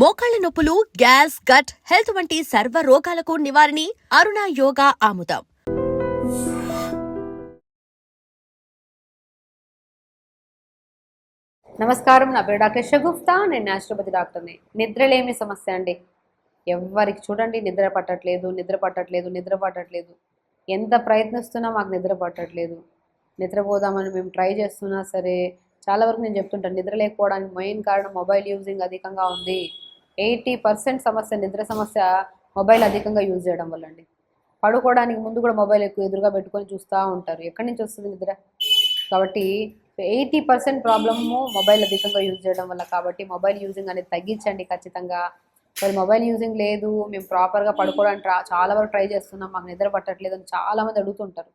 మోకాళ్ళ నొప్పులు gas gut health వంటి సర్వ రోగాలకు నివారణి అరుణ యోగా ఆముదం. నమస్కారం నా పేరు డాక్టర్ షగుప్తా నేను న్యాచురోపతి డాక్టర్ని. నిద్రలేమి సమస్య అండి. ఎవరికి చూడండి నిద్ర పట్టట్లేదు నిద్ర పట్టట్లేదు నిద్ర పట్టట్లేదు. ఎంత ప్రయత్నిస్తున్నా మాకు నిద్ర పట్టట్లేదు. నిద్రపోదామని మేము ట్రై చేస్తున్నా సరే చాలా వరకు నేను చెప్తుంటాను నిద్ర లేకపోవడానికి మెయిన్ కారణం మొబైల్ యూజింగ్ అధికంగా ఉంది. ఎయిటీ పర్సెంట్ సమస్య నిద్ర సమస్య మొబైల్ అధికంగా యూజ్ చేయడం వల్ల అండి. పడుకోవడానికి ముందు కూడా మొబైల్ ఎక్కువ ఎదురుగా పెట్టుకొని చూస్తూ ఉంటారు. ఎక్కడి నుంచి వస్తుంది నిద్ర? కాబట్టి ఎయిటీ పర్సెంట్ ప్రాబ్లము మొబైల్ అధికంగా యూజ్ చేయడం వల్ల. కాబట్టి మొబైల్ యూజింగ్ అనేది తగ్గించండి ఖచ్చితంగా. మరి మొబైల్ యూజింగ్ లేదు మేము ప్రాపర్గా పడుకోవడానికి చాలా వరకు ట్రై చేస్తున్నాం. మాకు నిద్ర పట్టట్లేదు అని చాలామంది అడుగుతుంటారు.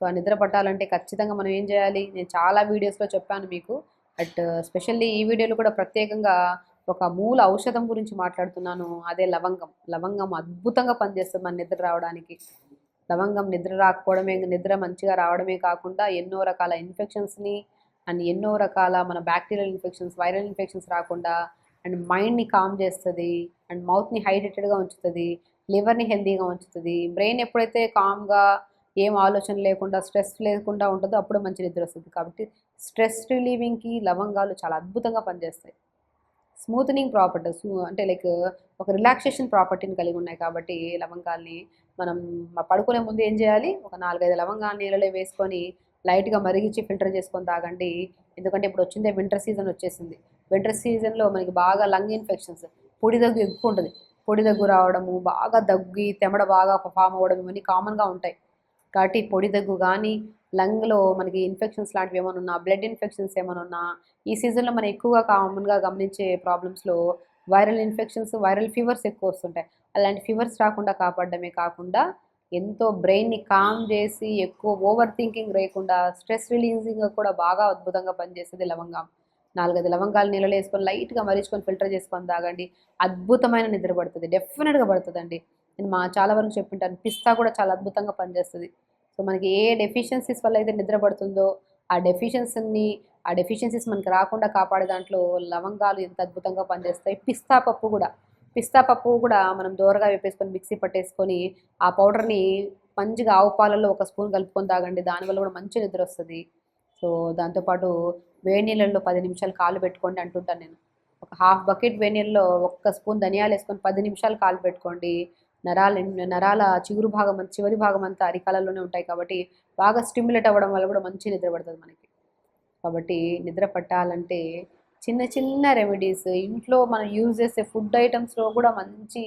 సో ఆ నిద్ర పట్టాలంటే ఖచ్చితంగా మనం ఏం చేయాలి? నేను చాలా వీడియోస్లో చెప్పాను మీకు. బట్ స్పెషల్లీ ఈ వీడియోలో కూడా ప్రత్యేకంగా ఒక మూల ఔషధం గురించి మాట్లాడుతున్నాను. అదే లవంగం. లవంగం అద్భుతంగా పనిచేస్తుంది మన నిద్ర రావడానికి. లవంగం నిద్ర రాకపోవడమే నిద్ర మంచిగా రావడమే కాకుండా ఎన్నో రకాల ఇన్ఫెక్షన్స్ని అండ్ ఎన్నో రకాల మన బ్యాక్టీరియల్ ఇన్ఫెక్షన్స్ వైరల్ ఇన్ఫెక్షన్స్ రాకుండా అండ్ మైండ్ని కామ్ చేస్తుంది అండ్ మౌత్ని హైడ్రేటెడ్గా ఉంచుతుంది లివర్ని హెల్తీగా ఉంచుతుంది. బ్రెయిన్ ఎప్పుడైతే కామ్గా ఏం ఆలోచన లేకుండా స్ట్రెస్ లేకుండా ఉంటుందో అప్పుడు మంచి నిద్ర వస్తుంది. కాబట్టి స్ట్రెస్ రిలీవింగ్కి లవంగాలు చాలా అద్భుతంగా పనిచేస్తాయి. స్మూత్నింగ్ ప్రాపర్టీస్ అంటే లైక్ ఒక రిలాక్సేషన్ ప్రాపర్టీని కలిగి ఉన్నాయి కాబట్టి లవంగాల్ని మనం పడుకునే ముందు ఏం చేయాలి? ఒక నాలుగైదు లవంగాన్ని నీళ్ళలో వేసుకొని లైట్గా మరిగించి ఫిల్టర్ చేసుకొని తాగండి. ఎందుకంటే ఇప్పుడు వచ్చిందే వింటర్ సీజన్ వచ్చేసింది. వింటర్ సీజన్లో మనకి బాగా లంగ్ ఇన్ఫెక్షన్స్ పొడి దగ్గు ఎక్కువ ఉంటుంది. పొడి దగ్గు రావడము బాగా దగ్గి తెమడ బాగా ఫామ్ అవ్వడం ఇవన్నీ కామన్గా ఉంటాయి. కాబట్టి పొడి దగ్గు కానీ లంగ్లో మనకి ఇన్ఫెక్షన్స్ లాంటివి ఏమైనా ఉన్నా బ్లడ్ ఇన్ఫెక్షన్స్ ఏమైనా ఉన్నా ఈ సీజన్లో మనం ఎక్కువగా కామన్గా గమనించే ప్రాబ్లమ్స్లో వైరల్ ఇన్ఫెక్షన్స్ వైరల్ ఫీవర్స్ ఎక్కువ వస్తుంటాయి. అలాంటి ఫీవర్స్ రాకుండా కాపాడడమే కాకుండా ఎంతో బ్రెయిన్ని కామ్ చేసి ఎక్కువ ఓవర్ థింకింగ్ లేకుండా స్ట్రెస్ రిలీజింగ్గా కూడా బాగా అద్భుతంగా పనిచేస్తుంది లవంగం. నాలుగైదు లవంగాలు నీళ్ళలో వేసుకొని లైట్గా మరిచుకొని ఫిల్టర్ చేసుకొని తాగండి. అద్భుతమైన నిద్ర పడుతుంది. డెఫినెట్గా పడుతుందండి. నేను మా చాలా వరకు చెప్పింటాను. పిస్తా కూడా చాలా అద్భుతంగా పనిచేస్తుంది. సో మనకి ఏ డెఫిషియన్సీస్ వల్ల అయితే నిద్ర పడుతుందో ఆ డెఫిషియన్సీని ఆ డెఫిషియన్సీస్ మనకి రాకుండా కాపాడే దాంట్లో లవంగాలు ఎంత అద్భుతంగా పనిచేస్తాయి. పిస్తా పప్పు కూడా. పిస్తా పప్పు కూడా మనం దోరగా వేపేసుకొని మిక్సీ పట్టేసుకొని ఆ పౌడర్ని మంచిగా ఆవు పాలల్లో ఒక స్పూన్ కలుపుకొని తాగండి. దానివల్ల కూడా మంచి నిద్ర వస్తుంది. సో దాంతోపాటు వేడి నీళ్ళల్లో పది నిమిషాలు కాలు పెట్టుకోండి అంటుంటాను నేను. ఒక హాఫ్ బకెట్ వేడి నీళ్ళలో ఒక్క స్పూన్ ధనియాలు వేసుకొని పది నిమిషాలు కాలు పెట్టుకోండి. నరాల నరాల చిగురు భాగం చివరి భాగం అంతా అరికాలలోనే ఉంటాయి కాబట్టి బాగా స్టిమ్యులేట్ అవ్వడం వల్ల కూడా మంచి నిద్ర పడుతుంది మనకి. కాబట్టి నిద్ర పట్టాలంటే చిన్న చిన్న రెమెడీస్ ఇంట్లో మనం యూజ్ చేసే ఫుడ్ ఐటమ్స్లో కూడా మంచి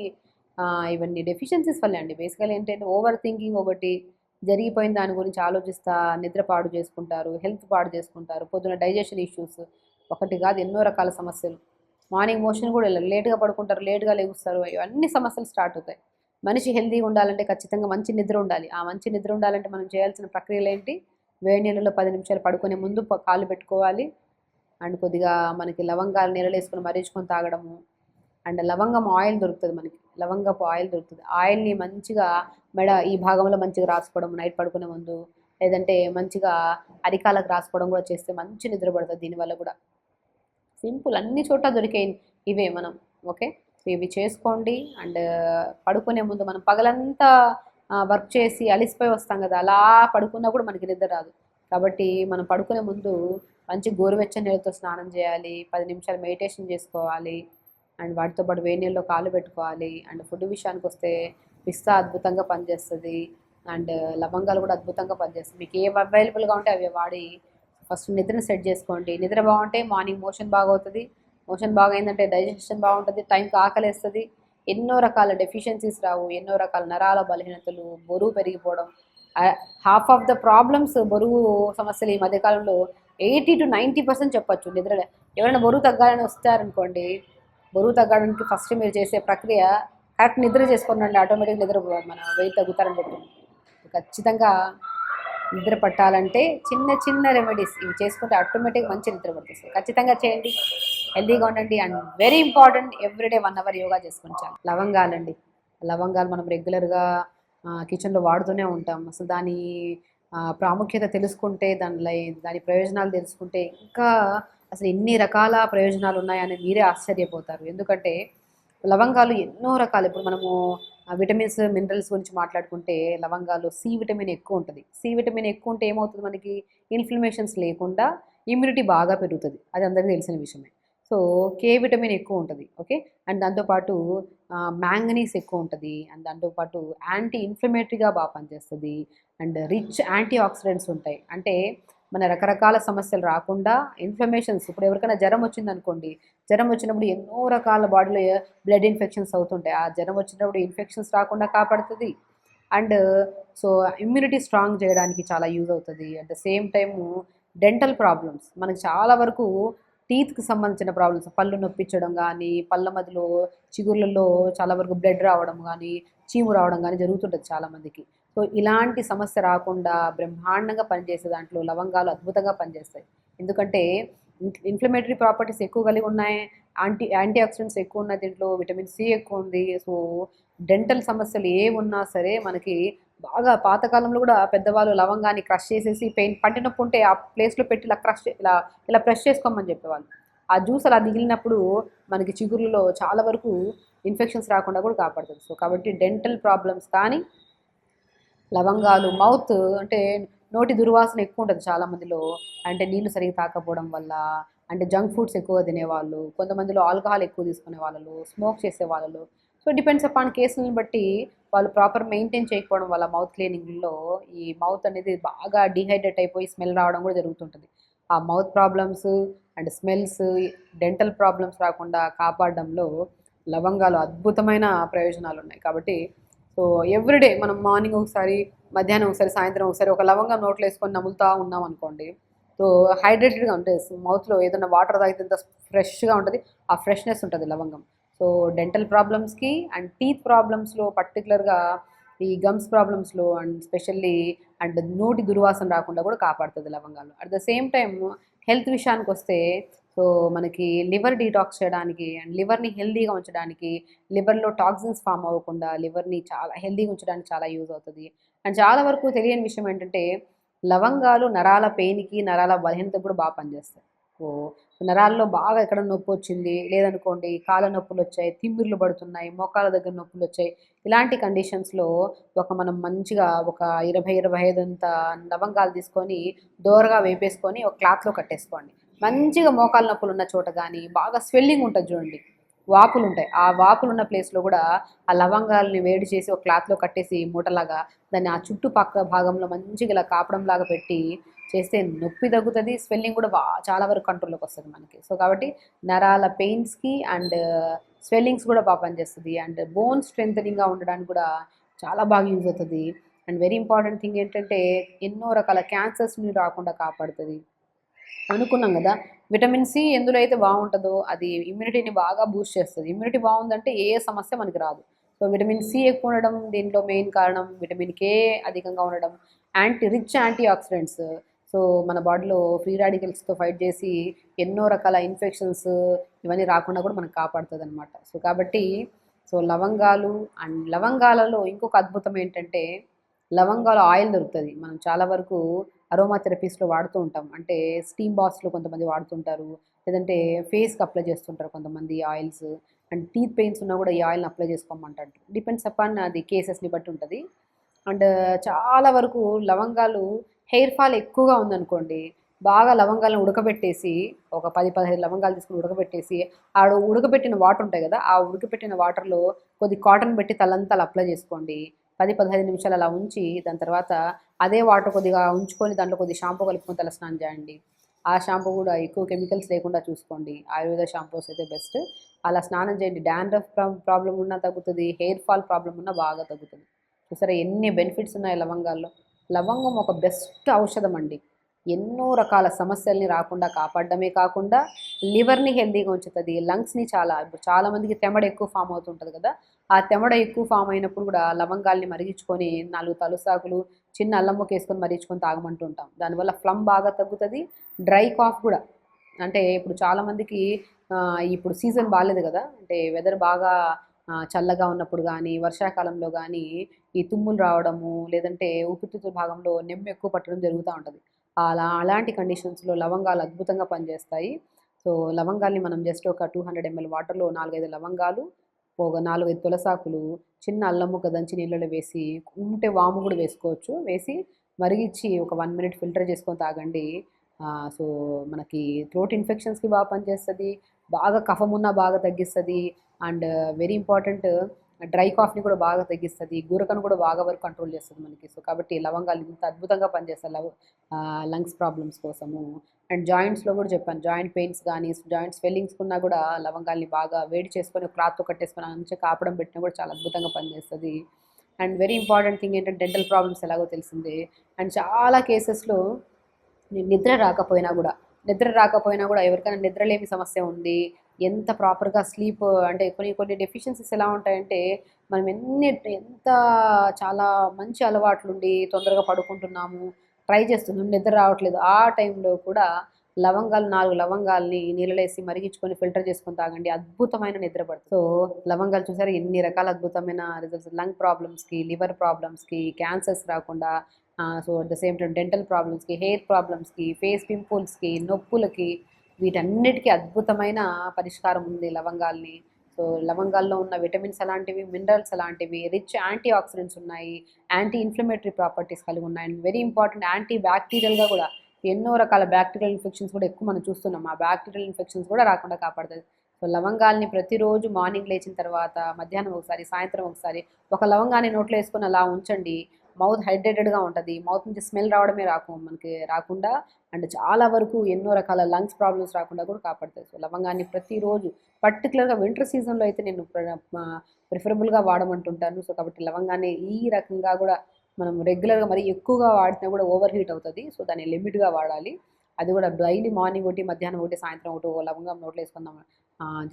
ఇవన్నీ డెఫిషియన్సీస్ వల్లే అండి. బేసికల్ ఏంటంటే ఓవర్ థింకింగ్ ఒకటి జరిగిపోయిన దాని గురించి ఆలోచిస్తా నిద్ర పాడు చేసుకుంటారు హెల్త్ పాడు చేసుకుంటారు పొద్దున డైజెషన్ ఇష్యూస్ ఒకటి కాదు ఎన్నో రకాల సమస్యలు. మార్నింగ్ మోషన్ కూడా వెళ్ళరు లేట్గా పడుకుంటారు లేట్గా లేగుస్తారు ఇవన్నీ సమస్యలు స్టార్ట్ అవుతాయి. మనిషి హెల్తీగా ఉండాలంటే ఖచ్చితంగా మంచి నిద్ర ఉండాలి. ఆ మంచి నిద్ర ఉండాలంటే మనం చేయాల్సిన ప్రక్రియలు ఏంటి? వేడి నీళ్ళలో పది నిమిషాలు పడుకునే ముందు కాలు కాళ్ళు పెట్టుకోవాలి. అండ్ కొద్దిగా మనకి లవంగాలు నీళ్ళలో వేసుకొని మరీచుకొని తాగడము. అండ్ లవంగం ఆయిల్ దొరుకుతుంది మనకి. లవంగపు ఆయిల్ దొరుకుతుంది. ఆయిల్ని మంచిగా మెడ ఈ భాగంలో మంచిగా రాసుకోవడం నైట్ పడుకునే ముందు. లేదంటే మంచిగా అరికాలకు రాసుకోవడం కూడా చేస్తే మంచి నిద్ర పడుతుంది దీనివల్ల కూడా. సింపుల్ అన్ని చోట్ల దొరికే ఇవే మనం. ఓకే? సో ఇవి చేసుకోండి. అండ్ uh, పడుకునే ముందు మనం పగలంతా వర్క్ చేసి అలిసిపోయి వస్తాం కదా అలా పడుకున్నా కూడా మనకి నిద్ర రాదు. కాబట్టి మనం పడుకునే ముందు మంచి గోరువెచ్చని నీళ్ళతో స్నానం చేయాలి. పది నిమిషాలు మెడిటేషన్ చేసుకోవాలి. అండ్ వాటితో పాటు వేడి నీళ్ళలో కాలు పెట్టుకోవాలి. అండ్ ఫుడ్ విషయానికి వస్తే పిస్తా అద్భుతంగా పనిచేస్తుంది. అండ్ uh, లవంగాలు కూడా అద్భుతంగా పనిచేస్తుంది మీకు ఏవి అవైలబుల్గా ఉంటే అవి వాడి ఫస్ట్ నిద్రను సెట్ చేసుకోండి. నిద్ర బాగుంటే మార్నింగ్ మోషన్ బాగవుతుంది. మోషన్ బాగైందంటే డైజెషన్ బాగుంటుంది టైంకి ఆకలేస్తుంది. ఎన్నో రకాల డెఫిషియన్సీస్ రావు. ఎన్నో రకాల నరాల బలహీనతలు బరువు పెరిగిపోవడం. హాఫ్ ఆఫ్ ద ప్రాబ్లమ్స్ బరువు సమస్యలు ఈ మధ్యకాలంలో ఎయిటీ టు నైంటీ పర్సెంట్ చెప్పొచ్చు. నిద్ర ఎవరైనా బరువు తగ్గాలని వస్తారనుకోండి బరువు తగ్గడానికి ఫస్ట్ మీరు చేసే ప్రక్రియ కరెక్ట్ నిద్ర చేసుకోండి ఆటోమేటిక్ నిద్ర మన వెయిట్ తగ్గుతారని చెప్తుంది ఖచ్చితంగా నిద్ర పట్టాలంటే చిన్న చిన్న రెమెడీస్ ఇవి చేసుకుంటే ఆటోమేటిక్ మంచి నిద్ర పడుతుంది. ఖచ్చితంగా చేయండి. హెల్తీగా ఉండండి and very important everyday one hour yoga చేసుకుని చాలు. లవంగాలండి. లవంగాలు మనం రెగ్యులర్గా కిచెన్లో వాడుతూనే ఉంటాం. అసలు దాని ప్రాముఖ్యత తెలుసుకుంటే దానిలో దాని ప్రయోజనాలు తెలుసుకుంటే ఇంకా అసలు ఎన్ని రకాల ప్రయోజనాలు ఉన్నాయని మీరే ఆశ్చర్యపోతారు. ఎందుకంటే లవంగాలు ఎన్నో రకాలు. ఇప్పుడు మనము విటమిన్స్ మినరల్స్ గురించి మాట్లాడుకుంటే లవంగాలు సి విటమిన్ ఎక్కువ ఉంటుంది. సి విటమిన్ ఎక్కువ ఉంటే ఏమవుతుంది మనకి? ఇన్ఫ్లమేషన్స్ లేకుండా ఇమ్యూనిటీ బాగా పెరుగుతుంది. అది అందరికీ తెలిసిన విషయమే. సో కే విటమిన్ ఎక్కువ ఉంటుంది ఓకే? అండ్ దాంతోపాటు మ్యాంగనీస్ ఎక్కువ ఉంటుంది అండ్ దాంతోపాటు యాంటీ ఇన్ఫ్లమేటరీగా బాగా పనిచేస్తుంది అండ్ రిచ్ యాంటీ ఆక్సిడెంట్స్ ఉంటాయి. అంటే మన రకరకాల సమస్యలు రాకుండా ఇన్ఫ్లమేషన్స్ ఇప్పుడు ఎవరికైనా జ్వరం వచ్చింది అనుకోండి జ్వరం వచ్చినప్పుడు ఎన్నో రకాల బాడీలో బ్లడ్ ఇన్ఫెక్షన్స్ అవుతుంటాయి. ఆ జ్వరం వచ్చినప్పుడు ఇన్ఫెక్షన్స్ రాకుండా కాపాడుతుంది. అండ్ సో ఇమ్యూనిటీ స్ట్రాంగ్ చేయడానికి చాలా యూజ్ అవుతుంది. At the same time dental problems మనకు చాలా వరకు టీత్కి సంబంధించిన ప్రాబ్లమ్స్ పళ్ళు నొప్పించడం కానీ పళ్ళ మధ్యలో చిగుర్లలో చాలా వరకు బ్లడ్ రావడం కానీ చీము రావడం కానీ జరుగుతుంటుంది చాలామందికి సో ఇలాంటి సమస్య రాకుండా బ్రహ్మాండంగా పనిచేసే దాంట్లో లవంగాలు అద్భుతంగా పనిచేస్తాయి. ఎందుకంటే ఇన్ఫ్లమేటరీ ప్రాపర్టీస్ ఎక్కువ కలిగి ఉన్నాయి యాంటీ యాంటీ ఆక్సిడెంట్స్ ఎక్కువ ఉన్నాయి దీంట్లో విటమిన్ సి ఎక్కువ ఉంది. సో డెంటల్ సమస్యలు ఏ ఉన్నా సరే మనకి బాగా పాతకాలంలో కూడా పెద్దవాళ్ళు లవంగాన్ని క్రష్ చేసేసి పెయిన్ పంటి నొప్పి ఉంటే ఆ ప్లేస్లో పెట్టి ఇలా క్రష్ ఇలా ఇలా ప్రెష్ చేసుకోమని చెప్పేవాళ్ళు. ఆ జ్యూస్ అలా దిగిలినప్పుడు మనకి చిగురులో చాలా వరకు ఇన్ఫెక్షన్స్ రాకుండా కూడా కాపాడుతుంది. సో కాబట్టి డెంటల్ ప్రాబ్లమ్స్ కానీ లవంగాలు మౌత్ అంటే నోటి దుర్వాసన ఎక్కువ ఉంటుంది చాలా మందిలో అంటే నీళ్ళు సరిగ్గా తాకపోవడం వల్ల అంటే జంక్ ఫుడ్స్ ఎక్కువ తినేవాళ్ళు కొంతమందిలో ఆల్కహాల్ ఎక్కువ తీసుకునే వాళ్ళు స్మోక్ చేసే వాళ్ళు సో డిపెండ్స్ అపాన్ కేసులను బట్టి వాళ్ళు ప్రాపర్ మెయింటైన్ చేయకపోవడం వల్ల మౌత్ క్లీనింగ్లో ఈ మౌత్ అనేది బాగా డిహైడ్రేట్ అయిపోయి స్మెల్ రావడం కూడా జరుగుతుంటుంది. ఆ mouth problems and smells dental problems రాకుండా కాపాడడంలో లవంగాలు అద్భుతమైన ప్రయోజనాలు ఉన్నాయి. కాబట్టి సో ఎవ్రీడే మనం మార్నింగ్ ఒకసారి మధ్యాహ్నం ఒకసారి సాయంత్రం ఒకసారి ఒక లవంగం నోట్లో వేసుకొని నములుతూ ఉన్నాం అనుకోండి సో హైడ్రేటెడ్గా ఉంటుంది మౌత్లో ఏదైనా వాటర్ తాగితే ఎంత ఫ్రెష్గా ఉంటుంది ఆ ఫ్రెష్నెస్ ఉంటుంది లవంగం. సో డెంటల్ ప్రాబ్లమ్స్కి అండ్ టీత్ ప్రాబ్లమ్స్లో పర్టికులర్గా ఈ గమ్స్ ప్రాబ్లమ్స్లో అండ్ స్పెషల్లీ అండ్ నోటి దుర్వాసన రాకుండా కూడా కాపాడుతుంది లవంగాలు. At the same time health విషయానికి వస్తే సో మనకి లివర్ డీటాక్స్ చేయడానికి అండ్ లివర్ని హెల్దీగా ఉంచడానికి లివర్లో టాక్సిన్స్ ఫామ్ అవ్వకుండా లివర్ని చాలా హెల్దీగా ఉంచడానికి చాలా యూజ్ అవుతుంది. అండ్ చాలా వరకు తెలియని విషయం ఏంటంటే లవంగాలు నరాల పెయిన్కి నరాల బలహీనతకు కూడా బాగా పనిచేస్తాయి. ఓ నరాల్లో బాగా ఎక్కడ నొప్పి వచ్చింది? లేదనుకోండి కాళ్ళ నొప్పులు వచ్చాయి తిమ్మిర్లు పడుతున్నాయి మోకాల దగ్గర నొప్పులు వచ్చాయి. ఇలాంటి కండిషన్స్లో ఒక మనం మంచిగా ఒక ఇరవై ఇరవై ఐదు అంత లవంగాలు తీసుకొని దోరగా వేపేసుకొని ఒక క్లాత్లో కట్టేసుకోండి. మంచిగా మోకాల నొప్పులు ఉన్న చోట కానీ బాగా స్వెల్లింగ్ ఉంటుంది చూడండి. వాపులు ఉంటాయి. ఆ వాపులు ఉన్న ప్లేస్లో కూడా ఆ లవంగాలని వేడి చేసి ఒక క్లాత్లో కట్టేసి మూటలాగా దాన్ని ఆ చుట్టుపక్క భాగంలో మంచిగా ఇలా కాపడంలాగా పెట్టి చేస్తే నొప్పి తగ్గుతుంది స్వెల్లింగ్ కూడా బా చాలా వరకు కంట్రోల్లోకి వస్తుంది మనకి. సో కాబట్టి నరాల పెయిన్స్కి అండ్ స్వెల్లింగ్స్ కూడా బాగా పనిచేస్తుంది. అండ్ బోన్ స్ట్రెంథనింగ్గా ఉండడానికి కూడా చాలా బాగా యూజ్ అవుతుంది. అండ్ వెరీ ఇంపార్టెంట్ థింగ్ ఏంటంటే ఎన్నో రకాల క్యాన్సర్స్ని రాకుండా కాపాడుతుంది. అనుకున్నాం కదా విటమిన్ సి ఎందులో అయితే బాగుంటుందో అది ఇమ్యూనిటీని బాగా బూస్ట్ చేస్తుంది. ఇమ్యూనిటీ బాగుందంటే ఏ సమస్య మనకి రాదు. సో విటమిన్ సి ఎక్కువ ఉండడం దీంట్లో మెయిన్ కారణం విటమిన్ కే అధికంగా ఉండడం anti rich antioxidants so మన బాడీలో ఫ్రీ రాడికల్స్తో ఫైట్ చేసి ఎన్నో రకాల ఇన్ఫెక్షన్స్ ఇవన్నీ రాకుండా కూడా మనకు కాపాడుతుంది అనమాట సో కాబట్టి సో లవంగాలు అండ్ లవంగాలలో ఇంకొక అద్భుతం ఏంటంటే లవంగాలు ఆయిల్ దొరుకుతుంది. మనం చాలా వరకు అరోమా థెరపీస్లో వాడుతూ ఉంటాం. అంటే స్టీమ్ బాక్స్లో కొంతమంది వాడుతుంటారు. లేదంటే ఫేస్కి అప్లై చేస్తుంటారు కొంతమంది ఆయిల్స్. అండ్ టీత్ పెయిన్స్ ఉన్నా కూడా ఈ ఆయిల్ని అప్లై చేసుకోమంటారు. డిపెండ్స్ అపాన్ అది కేసెస్ని బట్టి ఉంటుంది. అండ్ చాలా వరకు లవంగాలు హెయిర్ ఫాల్ ఎక్కువగా ఉందనుకోండి బాగా లవంగాలను ఉడకబెట్టేసి ఒక పది పదిహేను లవంగాలు తీసుకుని ఉడకబెట్టేసి ఆడ ఉడకబెట్టిన వాటర్ ఉంటాయి కదా ఆ ఉడకబెట్టిన వాటర్లో కొద్ది కాటన్ పెట్టి తలంతా అలా అప్లై చేసుకోండి. పది పదహైదు నిమిషాలు అలా ఉంచి దాని తర్వాత అదే వాటర్ కొద్దిగా ఉంచుకొని దాంట్లో కొద్ది షాంపూ కలుపుకొని తల స్నానం చేయండి. ఆ షాంపూ కూడా ఎక్కువ కెమికల్స్ లేకుండా చూసుకోండి. ఆయుర్వేద షాంపూస్ అయితే బెస్ట్. అలా స్నానం చేయండి. డాండ్రఫ్ ప్రాబ్లం ఉన్నా తగ్గుతుంది హెయిర్ ఫాల్ ప్రాబ్లం ఉన్నా బాగా తగ్గుతుంది. చూసారా ఎన్ని బెనిఫిట్స్ ఉన్నాయి లవంగాల్లో? లవంగం ఒక బెస్ట్ ఔషధం అండి ఎన్నో రకాల సమస్యల్ని రాకుండా కాపాడడమే కాకుండా లివర్ని హెల్దీగా ఉంచుతుంది లంగ్స్ని చాలా ఇప్పుడు చాలామందికి తెమడ ఎక్కువ ఫామ్ అవుతుంటుంది కదా ఆ తెమడ ఎక్కువ ఫామ్ అయినప్పుడు కూడా లవంగాల్ని మరిగించుకొని నాలుగు తలుసాకులు చిన్న అల్లం ముక్క వేసుకొని మరిగించుకొని తాగమంటుంటాం. దానివల్ల ఫ్లమ్ బాగా తగ్గుతుంది డ్రై కాఫ్ కూడా. అంటే ఇప్పుడు చాలామందికి ఇప్పుడు సీజన్ బాగాలేదు కదా అంటే వెదర్ బాగా చల్లగా ఉన్నప్పుడు కానీ వర్షాకాలంలో కానీ ఈ తుమ్ములు రావడము లేదంటే ఊపిరితిత్తుల భాగంలో నెమ్ము ఎక్కువ పట్టడం జరుగుతూ ఉంటుంది. అలా అలాంటి కండిషన్స్లో లవంగాలు అద్భుతంగా పనిచేస్తాయి. సో లవంగాల్ని మనం జస్ట్ ఒక టూ హండ్రెడ్ ఎంఎల్ వాటర్లో నాలుగైదు లవంగాలు ఒక నాలుగైదు తులసాకులు చిన్న అల్లం ముక్క దంచి నీళ్ళలో వేసి ఉంటే వాము కూడా వేసుకోవచ్చు. వేసి మరిగిచ్చి ఒక వన్ మినిట్ ఫిల్టర్ చేసుకొని తాగండి. సో మనకి థ్రోట్ ఇన్ఫెక్షన్స్కి బాగా పనిచేస్తుంది. బాగా కఫం ఉన్నా బాగా తగ్గిస్తుంది. And uh, very important uh, dry కాఫ్ని కూడా బాగా తగ్గిస్తుంది. గురకను కూడా బాగా వరకు కంట్రోల్ చేస్తుంది మనకి. సో కాబట్టి లవంగాలు ఇంత అద్భుతంగా పనిచేస్తాయి లవ్ లంగ్స్ ప్రాబ్లమ్స్ కోసము. అండ్ జాయింట్స్లో కూడా చెప్పాను. జాయింట్ పెయిన్స్ కానీ జాయింట్ స్వెల్లింగ్స్ ఉన్నా కూడా లవంగాల్ని బాగా వేడి చేసుకొని క్లాత్తో కట్టేసుకొని మంచిగా కాపడం పెట్టినా కూడా చాలా అద్భుతంగా పనిచేస్తుంది. అండ్ వెరీ ఇంపార్టెంట్ థింగ్ ఏంటంటే డెంటల్ ప్రాబ్లమ్స్ ఎలాగో తెలిసింది. అండ్ చాలా కేసెస్లో నిద్ర రాకపోయినా కూడా నిద్ర రాకపోయినా కూడా ఎవరికైనా నిద్రలేమి సమస్య ఉంది ఎంత ప్రాపర్గా స్లీప్ అంటే కొన్ని కొన్ని డెఫిషియన్సీస్ ఎలా ఉంటాయంటే మనం ఎన్ని ఎంత చాలా మంచి అలవాట్లు ఉండి తొందరగా పడుకుంటున్నాము ట్రై చేస్తున్నాం నిద్ర రావట్లేదు ఆ టైంలో కూడా లవంగాలు నాలుగు లవంగాల్ని నీళ్ళలేసి మరిగించుకొని ఫిల్టర్ చేసుకొని తాగండి. అద్భుతమైన నిద్ర పడుతుంది. సో లవంగాలు చూసారు? ఎన్ని రకాల అద్భుతమైన రిజల్ట్స్ లంగ్ ప్రాబ్లమ్స్కి లివర్ ప్రాబ్లమ్స్కి క్యాన్సర్స్ రాకుండా so at the same time dental ప్రాబ్లమ్స్కి hair ప్రాబ్లమ్స్కి ఫేస్ పింపుల్స్కి నొప్పులకి వీటన్నిటికీ అద్భుతమైన పరిష్కారం ఉంది లవంగాల్ని. సో లవంగాల్లో ఉన్న విటమిన్స్ అలాంటివి మినరల్స్ అలాంటివి రిచ్ యాంటీ ఆక్సిడెంట్స్ ఉన్నాయి యాంటీ ఇన్ఫ్లమేటరీ ప్రాపర్టీస్ కలిగి ఉన్నాయి. అండ్ వెరీ ఇంపార్టెంట్ యాంటీ బ్యాక్టీరియల్గా కూడా ఎన్నో రకాల బ్యాక్టీరియల్ ఇన్ఫెక్షన్స్ కూడా ఎక్కువ మనం చూస్తున్నాం. ఆ బ్యాక్టీరియల్ ఇన్ఫెక్షన్స్ కూడా రాకుండా కాపాడుతుంది. సో లవంగాల్ని ప్రతిరోజు మార్నింగ్ లేచిన తర్వాత మధ్యాహ్నం ఒకసారి సాయంత్రం ఒకసారి ఒక లవంగాన్ని నోట్లో వేసుకొని అలా ఉంచండి. మౌత్ హైడ్రేటెడ్గా ఉంటుంది. మౌత్ నుంచి స్మెల్ రావడమే రాకు మనకి రాకుండా అండ్ చాలా వరకు ఎన్నో రకాల లంగ్స్ ప్రాబ్లమ్స్ రాకుండా కూడా కాపాడుతుంది సో లవంగాన్ని ప్రతిరోజు పర్టికులర్గా వింటర్ సీజన్లో అయితే నేను ప్రిఫరబుల్గా వాడమంటుంటాను. సో కాబట్టి లవంగాన్ని ఈ రకంగా కూడా మనం రెగ్యులర్గా మరి ఎక్కువగా వాడినా కూడా ఓవర్ హీట్ అవుతుంది. సో దాన్ని లిమిట్గా వాడాలి. అది కూడా డైలీ మార్నింగ్ ఒకటి మధ్యాహ్నం ఒకటి సాయంత్రం ఒకటి ఓ లవంగం నోట్లో వేసుకుందాం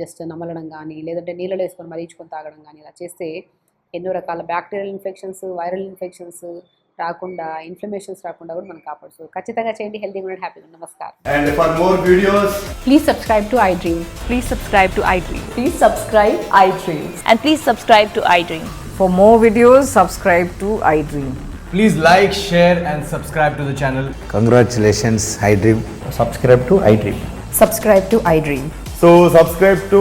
జస్ట్ నమలడం కానీ లేదంటే నీళ్ళలో వేసుకొని మరీచుకొని తాగడం కానీ ఇలా చేస్తే ఎన్నో రకాల బ్యాక్టీరియల్ ఇన్ఫెక్షన్స్ వైరల్ ఇన్ఫెక్షన్స్ రాకుండా ఇన్ఫ్లమేషన్స్ రాకుండా కూడా మనం కాపాడుచు ఖచ్చితంగా చేయండి. హెల్దీ ఉండండి హ్యాపీ నమస్కారం. And for more videos please subscribe to iDream please subscribe to iDream please subscribe iDream and please subscribe to iDream for more videos subscribe to iDream please like share and subscribe to the channel congratulations iDream subscribe to iDream subscribe to iDream so subscribe to